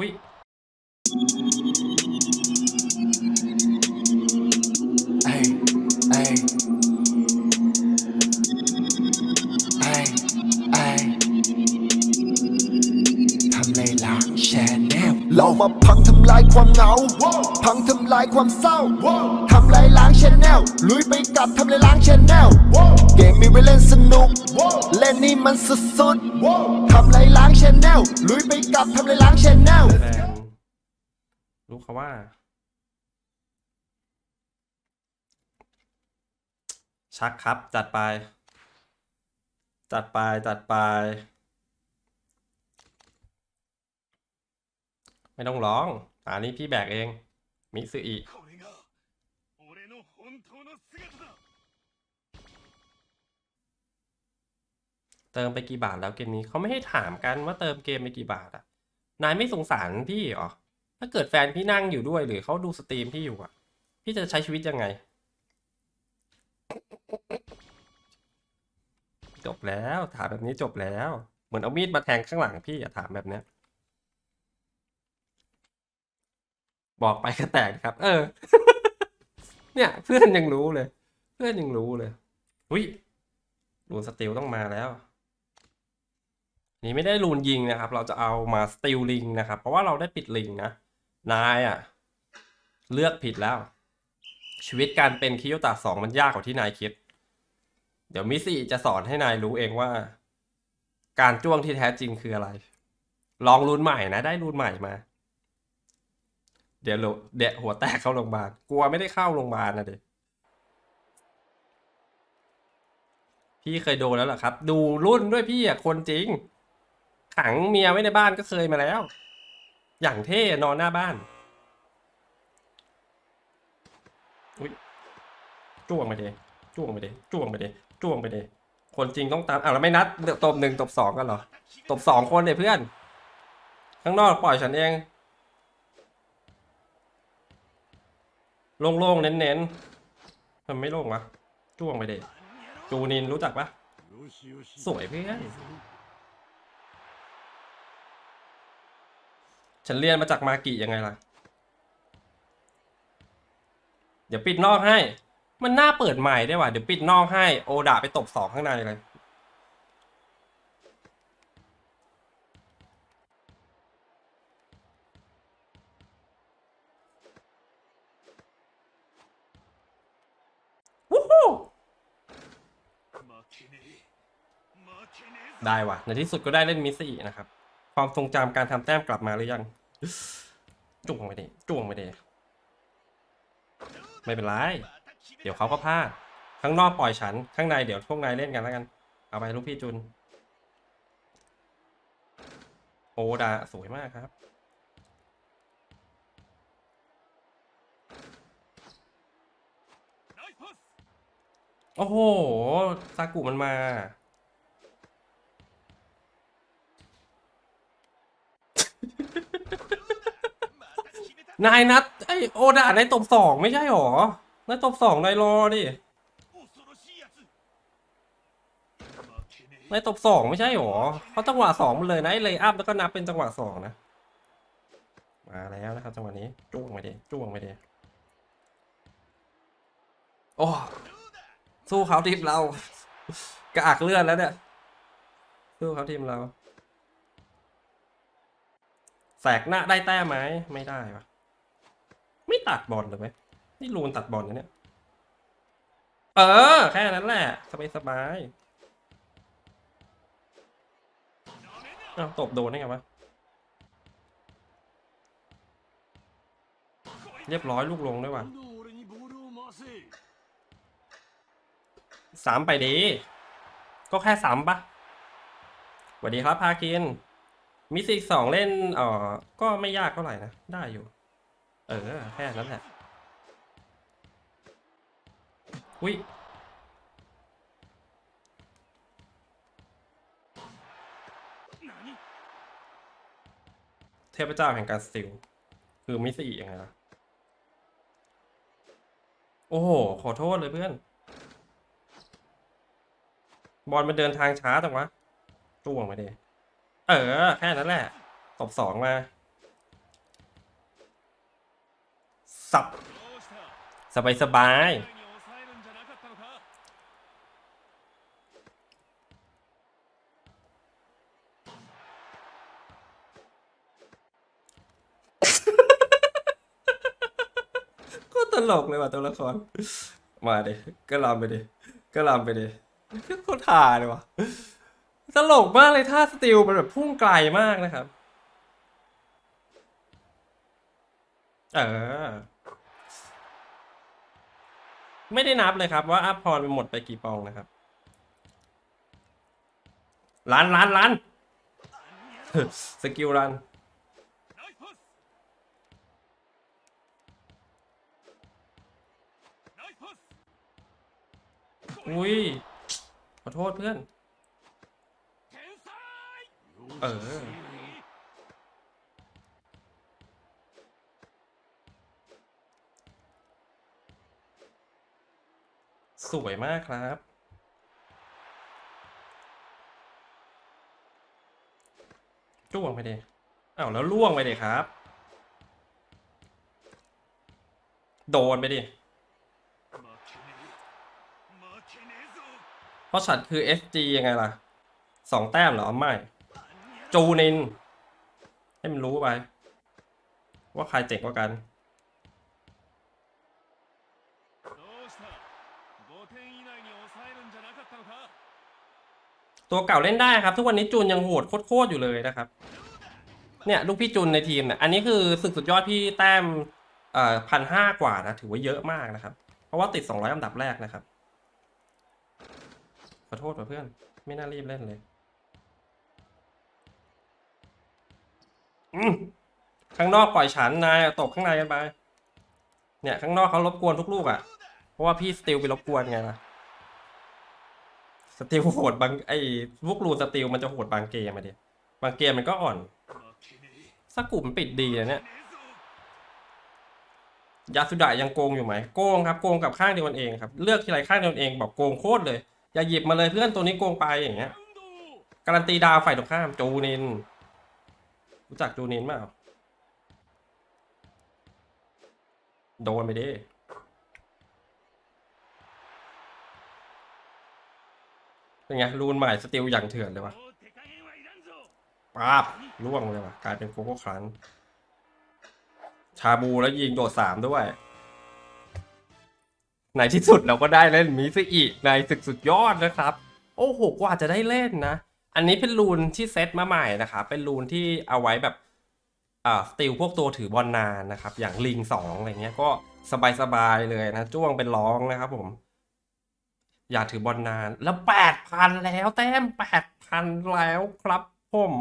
อุ้ยไอ้ยเอ้ยเอ้ยเอ้ทำเลยละแชนแนล เรามาพังทำลายความเหงา พังทำลายความเศร้า ทำลายล้างแชนแนลลุยไปกับทำลายล้างแชนแนลเกมมีไว้เล่นสนุก เล่นนี่มันสุดๆทำลายล้างแชนแนลลุยไปกับทำลายล้างแชนแนลรู้เขาว่าชักครับ จัดไป จัดไป จัดไป ไม่ต้องร้อง อันนี้พี่แบกเอง มิซึอิเติมไปกี่บาทแล้วเกมนี้เขาไม่ให้ถามกันว่าเติมเกมไปกี่บาทอะ นายไม่สงสารพี่หรอ ถ้าเกิดแฟนพี่นั่งอยู่ด้วยหรือเขาดูสตรีมพี่อยู่อะ พี่จะใช้ชีวิตยังไง จบแล้วถามแบบนี้จบแล้ว เหมือนเอามีดมาแทงข้างหลังพี่อะถามแบบเนี้ย บอกไปก็แตกครับ เออ เนี่ยเพื่อนยังรู้เลย เพื่อนยังรู้เลยอุ้ยรูนสติลต้องมาแล้ว นี่ไม่ได้รูนยิงนะครับ เราจะเอามาสติลลิงนะครับ เพราะว่าเราได้ปิดลิงนะ นายอะ เลือกผิดแล้ว ชีวิตการเป็นคิโยตะสองมันยากกว่าที่นายคิด เดี๋ยวมิสซี่จะสอนให้นายรู้เองว่า การจ้วงที่แท้จริงคืออะไร ลองรูนใหม่นะ ได้รูนใหม่มา เดี๋ยวเดะหัวแตกเข้าโรงพยาบาลกลัวไม่ได้เข้าโรงพยาบาลนะเด็กพี่เคยโดนแล้วเหรอครับ ดูรุ่นด้วยพี่อะคนจริง ขังเมียไว้ในบ้านก็เคยมาแล้ว อย่างเท่นอนหน้าบ้านอุ้ยจ้วงไปเดจ้วงไปเดจ้วงไปเดจ้วงไปเดคนจริงต้องตามอ้าวแล้วไม่นัดตบหนึ่งตบสองกันเหรอตบสองคนเลยเพื่อน ข้างนอกปล่อยฉันเอง โล่งๆ เน้นๆมันไม่โล่งวะจ้วงไปเด็ดจูนินรู้จักปะสวยเพื่อนฉันเรียนมาจากมากิยังไงล่ะ เดี๋ยวปิดนอกให้ มันน่าเปิดใหม่ได้ว่ะ เดี๋ยวปิดนอกให้ โอดาไปตบสองข้างในเลย ได้ว่ะ ในที่สุดก็ได้เล่นมิสซี่นะครับ ความทรงจำการทำแต้มกลับมาหรือยังจ้วงไปดิจ้วงไปดิไม่เป็นไร เดี๋ยวเขาก็พลาด ข้างนอกปล่อยฉัน ข้างในเดี๋ยวพวกนายเล่นกันแล้วกัน เอาไปลูกพี่จุน โอดาสวยมากครับ โอ้โหซากุมันมา นายนัดไอโอดาในตบสองไม่ใช่หรอในตบสองนายรอดิในตบสองไม่ใช่หรอเขาจังหวะสองมันเลยนะไอเลยอัพแล้วก็นับเป็นจังหวะสองนะ มาแล้วนะครับจังหวะนี้จ้วงไปดิจ้วงไปดิโอ้ สู้เขาทีมเรา กระอักเลือดแล้วเนี่ย สู้เขาทีมเรา แสกหน้าได้แต้มไหมไม่ได้ปะไม่ตัดบอลเลยไหมนี่ลูนตัดบอลนะเนี่ย เออ แค่นั้นแหละ สบายสบายอ้าวตบโดนได้ไงวะ เรียบร้อยลูกลงด้วยว่ะ สามไปดี ก็แค่สามปะสวัสดีครับพาคิน มิสิกสองเล่นเอ่อก็ไม่ยากเท่าไหร่นะ ได้อยู่ เออ แค่นั้นแหละอุ้ยเทพเจ้าแห่งการสติล คือมิสิยังไงล่ะ โอ้โห ขอโทษเลยเพื่อน บอลมันเดินทางช้าจังวะจ้วงมาดิเออ แค่นั้นแหละตบสองมา สับ สบายสบายก็ตลกเลยว่ะตัวละคร มาดิ ก็ลามไปดิ ก็ลามไปดิ โคตถ่าเลยวะตลกมากเลยท่าสติลมันแบบพุ่งไกลมากนะครับ เออ ไม่ได้นับเลยครับว่าอัพพรไปหมดไปกี่ปองนะครับรันรันรันสกิลรันอุ้ย อโทษเพื่อน เออ สวยมากครับ จ้วงไปดิอ้าวแล้วล่วงไปดิครับ โดนไปดิ เพราะฉันคือ SG ยังไงล่ะสองแต้มเหรอไม่ จูนิน ให้มันรู้ไป ว่าใครเจ๋งกว่ากันตัวเก่าเล่นได้ครับ ทุกวันนี้จูนยังโหดโคตรๆอยู่เลยนะครับ เนี่ยลูกพี่จูนในทีมเนี่ยอันนี้คือศึกสุดยอดพี่แต้มพันห้ากว่านะถือว่าเยอะมากนะครับ เพราะว่าติด 200 อันดับแรกนะครับ ขอโทษเพื่อน ไม่น่ารีบเล่นเลยข้างนอกปล่อยฉันนายตกข้างในกันไป เนี่ย ข้างนอกเขารบกวนทุกลูกอะ เพราะว่าพี่สติลไปรบกวนไงนะสติลโหดบางไอ้ลูกลูสติลมันจะโหดบางเกมมาดิบางเกมมันก็อ่อนสักกลุ่มปิดดีนะเนี่ยยาสุดายังโกงอยู่ไหมโกงครับโกงกับข้างเดียวกันเองครับ เลือกที่ไรข้างเดียวกันเองบอกโกงโคตรเลย อย่าหยิบมาเลยเพื่อนตัวนี้โกงไปอย่างเงี้ยการันตีดาวฝ่ายตรงข้ามจูนิน รู้จักจูนินมปล่าโดนไปดิเป็นไงรูนใหม่สติลอย่างเถื่อนเลยวะป๊าบล่วงเลยวะกลายเป็นโคโก้ครั้นชาบูแล้วยิงโดดสามด้วย ในที่สุดเราก็ได้เล่นมิซึอิในศึกสุดยอดนะครับ โอ้โหกว่าจะได้เล่นนะ อันนี้เป็นรูนที่เซตมาใหม่นะครับ เป็นรูนที่เอาไว้แบบอ่าสติลพวกตัวถือบอลนานนะครับ อย่างลิงสองอะไรเงี้ยก็สบายๆเลยนะ จ้วงเป็นร้องนะครับผม อยากถือบอลนานแล้วแปดพันแล้วแต้มแปดพันแล้วครับผม